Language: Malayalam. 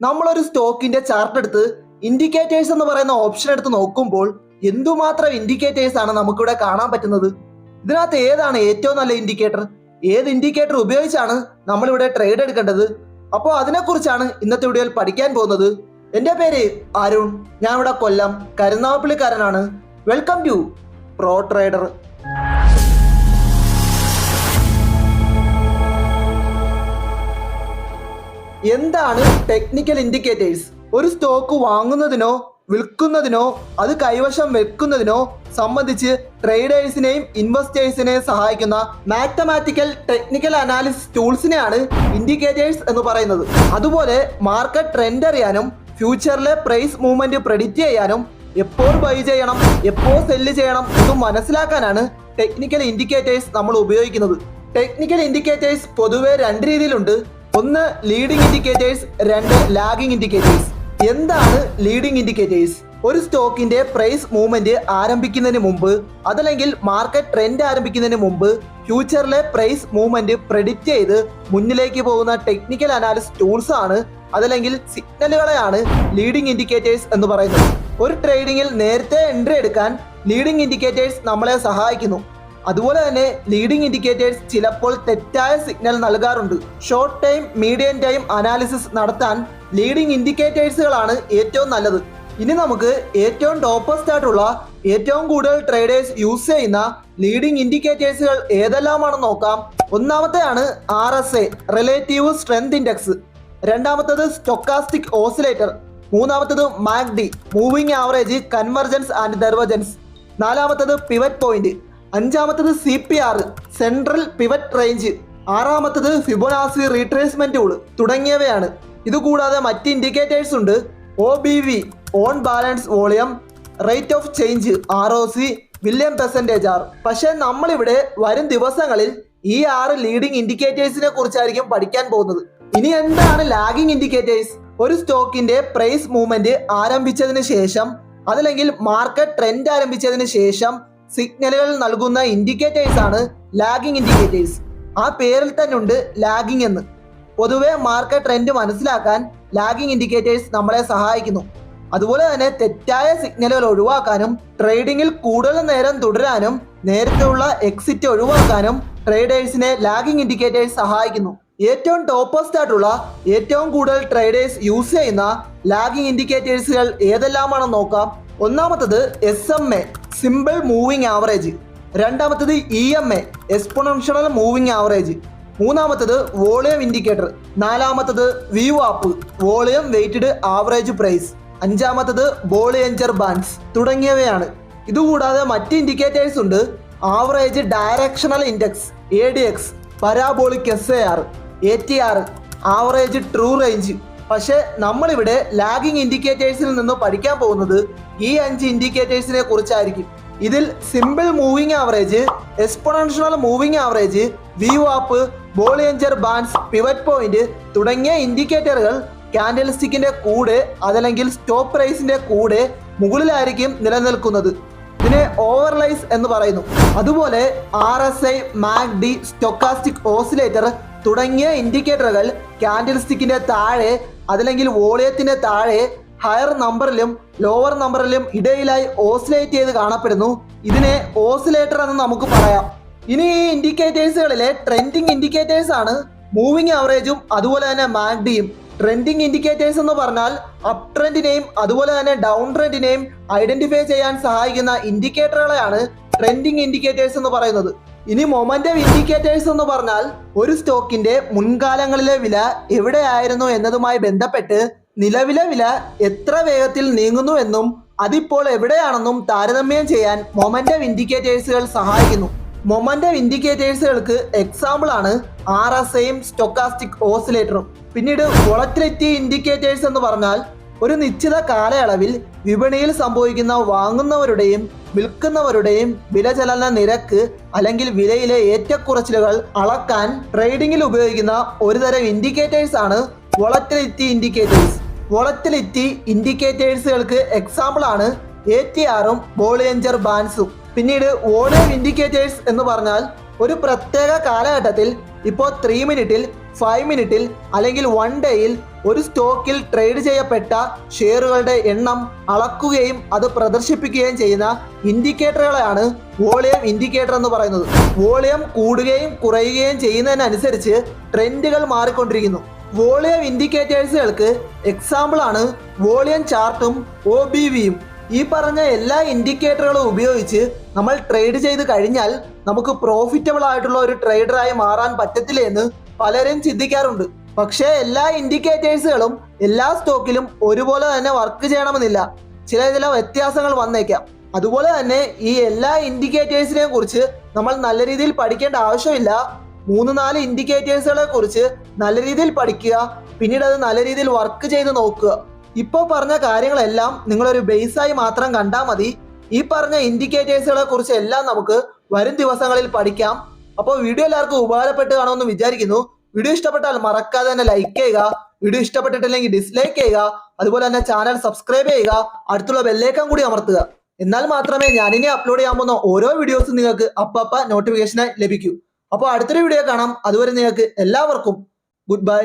നമ്മളൊരു സ്റ്റോക്കിന്റെ ചാർട്ട് എടുത്ത് ഇൻഡിക്കേറ്റേഴ്സ് എന്ന് പറയുന്ന ഓപ്ഷൻ എടുത്ത് നോക്കുമ്പോൾ എന്തുമാത്രം ഇൻഡിക്കേറ്റേഴ്സ് ആണ് നമുക്കിവിടെ കാണാൻ പറ്റുന്നത്? ഇതിനകത്ത് ഏതാണ് ഏറ്റവും നല്ല ഇൻഡിക്കേറ്റർ ഏത് ഇൻഡിക്കേറ്റർ ഉപയോഗിച്ചാണ് നമ്മളിവിടെ ട്രേഡ് എടുക്കേണ്ടത്? അപ്പോൾ അതിനെക്കുറിച്ചാണ് ഇന്നത്തെ വീഡിയോയിൽ പഠിക്കാൻ പോകുന്നത്. എന്റെ പേര് അരുൺ. ഞാൻ ഇവിടെ കൊല്ലം കരുനാഗപ്പള്ളിക്കാരനാണ്. വെൽക്കം ടു പ്രോ ട്രേഡർ എന്താണ് ടെക്നിക്കൽ ഇൻഡിക്കേറ്റേഴ്സ് ഒരു സ്റ്റോക്ക് വാങ്ങുന്നതിനോ വിൽക്കുന്നതിനോ അത് കൈവശം വെക്കുന്നതിനോ സംബന്ധിച്ച് ട്രേഡേഴ്സിനെയും ഇൻവെസ്റ്റേഴ്സിനെയും സഹായിക്കുന്ന മാത്തമാറ്റിക്കൽ ടെക്നിക്കൽ അനാലിസിസ് ടൂൾസിനെയാണ് ഇൻഡിക്കേറ്റേഴ്സ് എന്ന് പറയുന്നത്. അതുപോലെ മാർക്കറ്റ് ട്രെൻഡ് അറിയാനും ഫ്യൂച്ചറിലെ പ്രൈസ് മൂവ്മെന്റ് പ്രെഡിക്റ്റ് ചെയ്യാനും എപ്പോൾ ബൈ ചെയ്യണം എപ്പോൾ സെല്ല് ചെയ്യണം എന്ന് മനസ്സിലാക്കാനാണ് ടെക്നിക്കൽ ഇൻഡിക്കേറ്റേഴ്സ് നമ്മൾ ഉപയോഗിക്കുന്നത്. ടെക്നിക്കൽ ഇൻഡിക്കേറ്റേഴ്സ് പൊതുവെ രണ്ട് രീതിയിലുണ്ട്. ഒന്ന് ലീഡിംഗ് ഇൻഡിക്കേറ്റേഴ്സ് രണ്ട് ലാഗിംഗ് ഇൻഡിക്കേറ്റേഴ്സ് എന്താണ് ലീഡിംഗ് ഇൻഡിക്കേറ്റേഴ്സ് ഒരു സ്റ്റോക്കിന്റെ പ്രൈസ് മൂവ്മെന്റ് ആരംഭിക്കുന്നതിന് മുമ്പ് അതല്ലെങ്കിൽ മാർക്കറ്റ് ട്രെൻഡ് ആരംഭിക്കുന്നതിന് മുമ്പ് ഫ്യൂച്ചറിലെ പ്രൈസ് മൂവ്മെന്റ് പ്രെഡിക്റ്റ് ചെയ്ത് മുന്നിലേക്ക് പോകുന്ന ടെക്നിക്കൽ അനാലിസിസ് ടൂൾസ് ആണ് അതല്ലെങ്കിൽ സിഗ്നലുകളെയാണ് ലീഡിംഗ് ഇൻഡിക്കേറ്റേഴ്സ് എന്ന് പറയുന്നത്. ഒരു ട്രേഡിംഗിൽ നേരത്തെ എൻട്രി എടുക്കാൻ ലീഡിംഗ് ഇൻഡിക്കേറ്റേഴ്സ് നമ്മളെ സഹായിക്കുന്നു. അതുപോലെ തന്നെ ലീഡിംഗ് ഇൻഡിക്കേറ്റേഴ്സ് ചിലപ്പോൾ തെറ്റായ സിഗ്നൽ നൽകാറുണ്ട്. Short time medium time analysis നടത്താൻ ലീഡിംഗ് ഇൻഡിക്കേറ്റേഴ്സുകളാണ് ഏറ്റവും നല്ലത്. ഇനി നമുക്ക് ഏറ്റവും ടോപ്പസ്റ്റ് ആയിട്ടുള്ള ഏറ്റവും കൂടുതൽ ട്രേഡേഴ്സ് യൂസ് ചെയ്യുന്ന ലീഡിംഗ് ഇൻഡിക്കേറ്റേഴ്സുകൾ ഏതെല്ലാമാണെന്ന് നോക്കാം. ഒന്നാമത്തെയാണ് R S A relative strength index രണ്ടാമത്തത് സ്റ്റൊക്കാസ്റ്റിക് ഓസിലേറ്റർ മൂന്നാമത്തത് MACD moving average convergence and divergence നാലാമത്തത് പിവറ്റ് പോയിന്റ് അഞ്ചാമത്തത് C P R central pivot range. ആറാമത്തത് Fibonacci retracement tool തുടങ്ങിയവയാണ്. ഇതുകൂടാതെ മറ്റ് ഇൻഡിക്കേറ്റേഴ്സ് ഉണ്ട്. O B V on balance volume rate of change R O C William percentage R. പക്ഷേ നമ്മളിവിടെ വരും ദിവസങ്ങളിൽ ഈ ആറ് ലീഡിംഗ് ഇൻഡിക്കേറ്റേഴ്സിനെ കുറിച്ചായിരിക്കും പഠിക്കാൻ പോകുന്നത്. ഇനി എന്താണ് ലാഗിംഗ് ഇൻഡിക്കേറ്റേഴ്സ്? ഒരു സ്റ്റോക്കിന്റെ പ്രൈസ് മൂവ്മെന്റ് ആരംഭിച്ചതിന് ശേഷം അതല്ലെങ്കിൽ മാർക്കറ്റ് ട്രെൻഡ് ആരംഭിച്ചതിന് ശേഷം സിഗ്നലുകൾ നൽകുന്ന ഇൻഡിക്കേറ്റേഴ്സ് ആണ് ലാഗിംഗ് ഇൻഡിക്കേറ്റേഴ്സ് ആ പേരിൽ തന്നെ ഉണ്ട് ലാഗിംഗ് എന്ന്. പൊതുവെ മാർക്കറ്റ് ട്രെൻഡ് മനസ്സിലാക്കാൻ ലാഗിംഗ് ഇൻഡിക്കേറ്റേഴ്സ് നമ്മളെ സഹായിക്കുന്നു. അതുപോലെ തന്നെ തെറ്റായ സിഗ്നലുകൾ ഒഴിവാക്കാനും ട്രേഡിങ്ങിൽ കൂടുതൽ നേരം തുടരാനും നേരത്തെയുള്ള എക്സിറ്റ് ഒഴിവാക്കാനും ട്രേഡേഴ്സിനെ ലാഗിംഗ് ഇൻഡിക്കേറ്റേഴ്സ് സഹായിക്കുന്നു. ഏറ്റവും ടോപ്പസ്റ്റ് ആയിട്ടുള്ള ഏറ്റവും കൂടുതൽ ട്രേഡേഴ്സ് യൂസ് ചെയ്യുന്ന ലാഗിംഗ് ഇൻഡിക്കേറ്റേഴ്സുകൾ ഏതെല്ലാമാണെന്ന് നോക്കാം. ഒന്നാമത്തത് S M A simple moving average. രണ്ടാമത്തത് E M A exponential moving average. മൂന്നാമത്തത് വോളിയം ഇൻഡിക്കേറ്റർ. നാലാമത്തത് വ്യൂ ആപ്പ് വോളിയം വെയ്റ്റഡ് ആവറേജ് പ്രൈസ്. അഞ്ചാമത്തത് ബോളിയഞ്ചർ ബാൻസ് തുടങ്ങിയവയാണ്. ഇതുകൂടാതെ മറ്റ് ഇൻഡിക്കേറ്റേഴ്സ് ഉണ്ട്. Average directional index A D X parabolic S A R A T R average true range പക്ഷേ നമ്മളിവിടെ ലാഗിങ് ഇൻഡിക്കേറ്റേഴ്സിൽ നിന്ന് പഠിക്കാൻ പോകുന്നത് ഈ അഞ്ച് ഇൻഡിക്കേറ്റേഴ്സിനെ കുറിച്ചായിരിക്കും. ഇതിൽ simple moving average exponential moving average view ആപ്പ് ബോളിയഞ്ചർ ബാൻസ് പിവറ്റ് പോയിന്റ് തുടങ്ങിയ ഇൻഡിക്കേറ്ററുകൾ കാൻഡിൽ സ്റ്റിക്കിന്റെ കൂടെ അതല്ലെങ്കിൽ സ്റ്റോപ്പ് പ്രൈസിന്റെ കൂടെ മുകളിലായിരിക്കും നിലനിൽക്കുന്നത്. ഇതിനെ ഓവർലൈസ് എന്ന് പറയുന്നു. അതുപോലെ R S I MACD stochastic oscillator തുടങ്ങിയ ഇൻഡിക്കേറ്ററുകൾ കാൻഡിൽ സ്റ്റിക്കിന്റെ താഴെ അതല്ലെങ്കിൽ വോളിയത്തിന്റെ താഴെ ഹയർ നമ്പറിലും ലോവർ നമ്പറിലും ഇടയിലായി ഓസിലേറ്റ് ചെയ്ത് കാണപ്പെടുന്നു. ഇതിനെ ഓസിലേറ്റർ എന്ന് നമുക്ക് പറയാം. ഇനി ഈ ഇൻഡിക്കേറ്റേഴ്സുകളിലെ ട്രെൻഡിങ് ഇൻഡിക്കേറ്റേഴ്സ് ആണ്. മൂവിംഗ് ആവറേജും അതുപോലെ തന്നെ മാഗ്ഡിയും ട്രെൻഡിങ് ഇൻഡിക്കേറ്റേഴ്സ് എന്ന് പറഞ്ഞാൽ അപ് ട്രെൻഡിനെയും അതുപോലെ തന്നെ ഡൗൺ ട്രെൻഡിനെയും ഐഡന്റിഫൈ ചെയ്യാൻ സഹായിക്കുന്ന ഇൻഡിക്കേറ്ററുകളെയാണ് ട്രെൻഡിങ് ഇൻഡിക്കേറ്റേഴ്സ് എന്ന് പറയുന്നത്. ഇനി മൊമന്റം ഇൻഡിക്കേറ്റേഴ്സ് എന്ന് പറഞ്ഞാൽ ഒരു സ്റ്റോക്കിന്റെ മുൻകാലങ്ങളിലെ വില എവിടെയായിരുന്നു എന്നതുമായി ബന്ധപ്പെട്ട് നിലവിലെ വില എത്ര വേഗത്തിൽ നീങ്ങുന്നു എന്നും അതിപ്പോൾ എവിടെയാണെന്നും താരതമ്യം ചെയ്യാൻ മൊമന്റം ഇൻഡിക്കേറ്റേഴ്സുകൾ സഹായിക്കുന്നു. മൊമന്റം ഇൻഡിക്കേറ്റേഴ്സുകൾക്ക് എക്സാമ്പിൾ ആണ് ആർ എസ് ഐയും സ്റ്റൊക്കാസ്റ്റിക് ഓസിലേറ്ററും പിന്നീട് വോളറ്റിലിറ്റി ഇൻഡിക്കേറ്റേഴ്സ് എന്ന് പറഞ്ഞാൽ ഒരു നിശ്ചിത കാലയളവിൽ വിപണിയിൽ സംഭവിക്കുന്ന വാങ്ങുന്നവരുടെയും വിൽക്കുന്നവരുടെയും വിലചലന നിരക്ക് അല്ലെങ്കിൽ വിലയിലെ ഏറ്റക്കുറച്ചിലുകൾ അളക്കാൻ ട്രേഡിംഗിൽ ഉപയോഗിക്കുന്ന ഒരുതരം ഇൻഡിക്കേറ്റേഴ്സ് ആണ് വോളറ്റിലിറ്റി ഇൻഡിക്കേറ്റേഴ്സ് വോളറ്റിലിറ്റി ഇൻഡിക്കേറ്റേഴ്സുകൾക്ക് എക്സാമ്പിൾ ആണ് എ ടി ആറും ബോളിയഞ്ചർ ബാൻസും പിന്നീട് വോളിയം ഇൻഡിക്കേറ്റേഴ്സ് എന്ന് പറഞ്ഞാൽ ഒരു പ്രത്യേക കാലഘട്ടത്തിൽ ഇപ്പോൾ ത്രീ മിനിറ്റിൽ ഫൈവ് മിനിറ്റിൽ അല്ലെങ്കിൽ വൺ ഡേയിൽ ഒരു സ്റ്റോക്കിൽ ട്രേഡ് ചെയ്യപ്പെട്ട ഷെയറുകളുടെ എണ്ണം അളക്കുകയും അത് പ്രദർശിപ്പിക്കുകയും ചെയ്യുന്ന ഇൻഡിക്കേറ്ററുകളെയാണ് വോളിയം ഇൻഡിക്കേറ്റർ എന്ന് പറയുന്നത്. വോളിയം കൂടുകയും കുറയുകയും ചെയ്യുന്നതിനനുസരിച്ച് ട്രെൻഡുകൾ മാറിക്കൊണ്ടിരിക്കുന്നു. വോളിയം ഇൻഡിക്കേറ്റേഴ്സുകൾക്ക് എക്സാമ്പിൾ ആണ് വോളിയം ചാർട്ടും ഒ ബി വിയും. ഈ പറഞ്ഞ എല്ലാ ഇൻഡിക്കേറ്ററുകളും ഉപയോഗിച്ച് നമ്മൾ ട്രേഡ് ചെയ്ത് കഴിഞ്ഞാൽ നമുക്ക് പ്രോഫിറ്റബിൾ ആയിട്ടുള്ള ഒരു ട്രേഡറായി മാറാൻ പറ്റത്തില്ല എന്ന് പലരും ചിന്തിക്കാറുണ്ട്. പക്ഷേ എല്ലാ ഇൻഡിക്കേറ്റേഴ്സുകളും എല്ലാ സ്റ്റോക്കിലും ഒരുപോലെ തന്നെ വർക്ക് ചെയ്യണമെന്നില്ല. ചില ചില വ്യത്യാസങ്ങൾ വന്നേക്കാം. അതുപോലെ തന്നെ ഈ എല്ലാ ഇൻഡിക്കേറ്റേഴ്സിനെ കുറിച്ച് നമ്മൾ നല്ല രീതിയിൽ പഠിക്കേണ്ട ആവശ്യമില്ല. മൂന്ന് നാല് ഇൻഡിക്കേറ്റേഴ്സുകളെ കുറിച്ച് നല്ല രീതിയിൽ പഠിക്കുക പിന്നീട് അത് നല്ല രീതിയിൽ വർക്ക് ചെയ്ത് നോക്കുക. ഇപ്പോൾ പറഞ്ഞ കാര്യങ്ങളെല്ലാം നിങ്ങളൊരു ബേസായി മാത്രം കണ്ടാൽ മതി. ഈ പറഞ്ഞ ഇൻഡിക്കേറ്റേഴ്സുകളെ കുറിച്ച് എല്ലാം നമുക്ക് വരും ദിവസങ്ങളിൽ പഠിക്കാം. അപ്പോൾ വീഡിയോ എല്ലാവർക്കും ഉപകാരപ്പെട്ട് കാണുമെന്ന് വിചാരിക്കുന്നു. വീഡിയോ ഇഷ്ടപ്പെട്ടാൽ മറക്കാതെ തന്നെ ലൈക്ക് ചെയ്യുക. വീഡിയോ ഇഷ്ടപ്പെട്ടിട്ടില്ലെങ്കിൽ ഡിസ്ലൈക്ക് ചെയ്യുക. അതുപോലെ തന്നെ ചാനൽ സബ്സ്ക്രൈബ് ചെയ്യുക. അടുത്തുള്ള ബെല്ലേക്കം കൂടി അമർത്തുക. എന്നാൽ മാത്രമേ ഞാനിനി അപ്ലോഡ് ചെയ്യാൻ പോകുന്ന ഓരോ വീഡിയോസും നിങ്ങൾക്ക് അപ്പപ്പ നോട്ടിഫിക്കേഷനായി ലഭിക്കൂ. അപ്പോൾ അടുത്തൊരു വീഡിയോ കാണാം. അതുവരെ നിങ്ങൾക്ക് എല്ലാവർക്കും ഗുഡ് ബൈ